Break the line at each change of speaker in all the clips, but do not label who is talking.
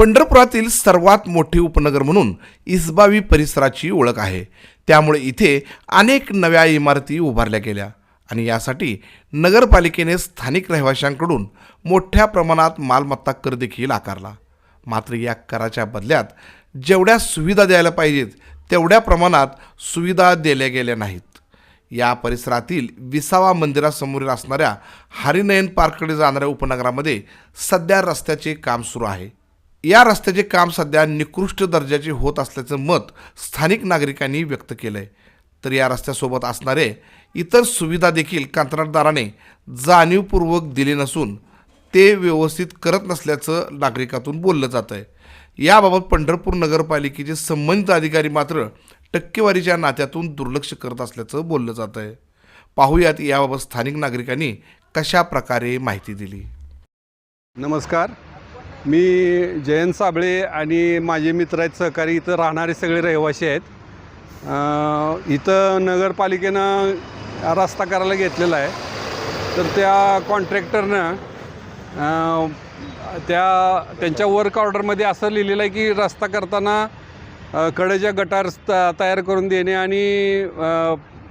पंढरपुरातील सर्वात मोठे उपनगर म्हणून इसबावी परिसराची ओळख आहे. त्यामुळे इथे अनेक नव्या इमारती उभारल्या गेल्या आणि यासाठी नगरपालिकेने स्थानिक रहिवाशांकडून मोठ्या प्रमाणात मालमत्ता कर देखील आकारला. मात्र या कराच्या बदल्यात जेवढ्या सुविधा द्यायला पाहिजेत तेवढ्या प्रमाणात सुविधा दिल्या गेल्या नाहीत. या परिसरातील विसावा मंदिरासमोरील असणाऱ्या हरिनयन पार्ककडे जाणाऱ्या उपनगरामध्ये सध्या रस्त्याचे काम सुरू आहे. या रस्त्याचे काम सध्या निकृष्ट दर्जाचे होत असल्याचं मत स्थानिक नागरिकांनी व्यक्त केलं आहे तर या रस्त्यासोबत असणारे इतर सुविधा देखील कंत्राटदाराने जाणीवपूर्वक दिले नसून ते व्यवस्थित करत नसल्याचं नागरिकातून बोललं जात आहे याबाबत पंढरपूर नगरपालिकेचे संबंधित अधिकारी मात्र टक्केवारीच्या नात्यातून दुर्लक्ष करत असल्याचं बोललं जात आहे पाहूयात याबाबत स्थानिक नागरिकांनी कशा प्रकारे माहिती दिली?
नमस्कार. मी जयंत साबळे आणि माझे मित्र आहेत सहकारी इथं राहणारे सगळे रहिवासी आहेत. इथं नगरपालिकेनं रस्ता करायला घेतलेला आहे. तर त्या कॉन्ट्रॅक्टरनं त्या त्यांच्या वर्क ऑर्डरमध्ये असं लिहिलेलं आहे की रस्ता करताना कडेच्या गटार तयार करून देणे आणि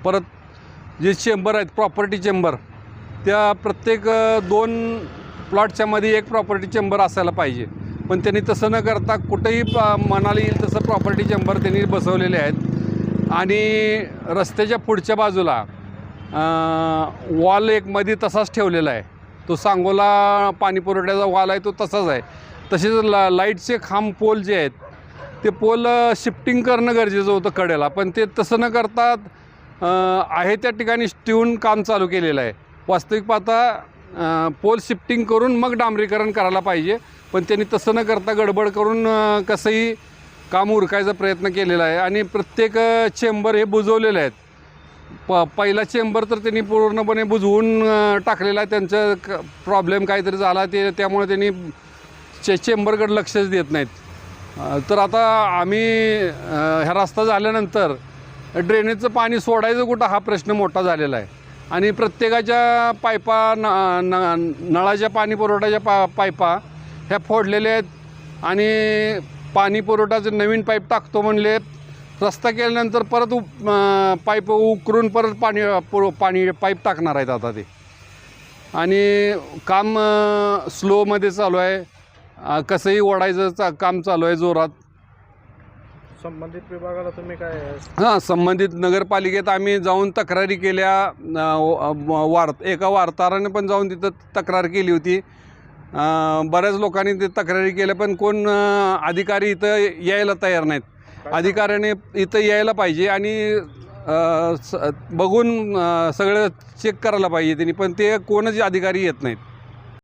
परत जे चेंबर आहेत प्रॉपर्टी चेंबर त्या प्रत्येक दोन प्लॉटच्या मध्ये एक प्रॉपर्टी चेंबर असायला पाहिजे. पण त्यांनी तसं न करता कुठेही प मनाला येईल तसं प्रॉपर्टी चेंबर त्यांनी बसवलेले आहेत. आणि रस्त्याच्या पुढच्या बाजूला वॉल एक मध्ये तसाच ठेवलेला आहे. तो सांगोला पाणी पुरवठ्याचा वॉल आहे तो तसाच आहे. तसेच ला लाईटचे खांब पोल जे आहेत ते पोल शिफ्टिंग करणं गरजेचं होतं कडेला. पण ते तसं न करता आहे त्या ठिकाणी ठेवून काम चालू केलेलं आहे. वास्तविक पाहता पोल शिफ्टिंग करून मग डांबरीकरण करायला पाहिजे. पण त्यांनी तसं न करता गडबड करून कसंही काम उरकायचा प्रयत्न केलेला आहे. आणि प्रत्येक चेंबर हे बुजवलेले आहेत. प पहिला चेंबर तर त्यांनी पूर्णपणे बुजवून टाकलेला आहे. त्यांचं क प्रॉब्लेम काहीतरी झाला ते त्यामुळे त्यांनी चे चेंबरकडे लक्षच देत नाहीत. तर आता आम्ही ह्या रस्ता झाल्यानंतर ड्रेनेजचं पाणी सोडायचं कुठं? हा प्रश्न मोठा झालेला आहे. आणि प्रत्येकाच्या पायपा न न नळाच्या पाणी पुरवठ्याच्या पा पायपा ह्या फोडलेल्या आहेत. आणि पाणी पुरवठाचं नवीन पाईप टाकतो म्हणले रस्ता केल्यानंतर परत उ पाईप उकरून परत पाणी पुर पाणी पाईप टाकणार आहेत आता ते. आणि काम स्लोमध्ये चालू आहे. कसंही ओढायचं चा काम चालू आहे जोरात.
संबंधित विभागाला तुम्ही काय
हां संबंधित नगरपालिकेत आम्ही जाऊन तक्रारी केल्या. वार एका वार्ताहराने पण जाऊन तिथं तक्रार केली होती. बऱ्याच लोकांनी ते तक्रारी केल्या पण कोण अधिकारी इथं यायला तयार नाहीत. अधिकाऱ्याने इथं यायला पाहिजे आणि बघून सगळं चेक करायला पाहिजे त्यांनी पण ते कोणच अधिकारी येत नाहीत.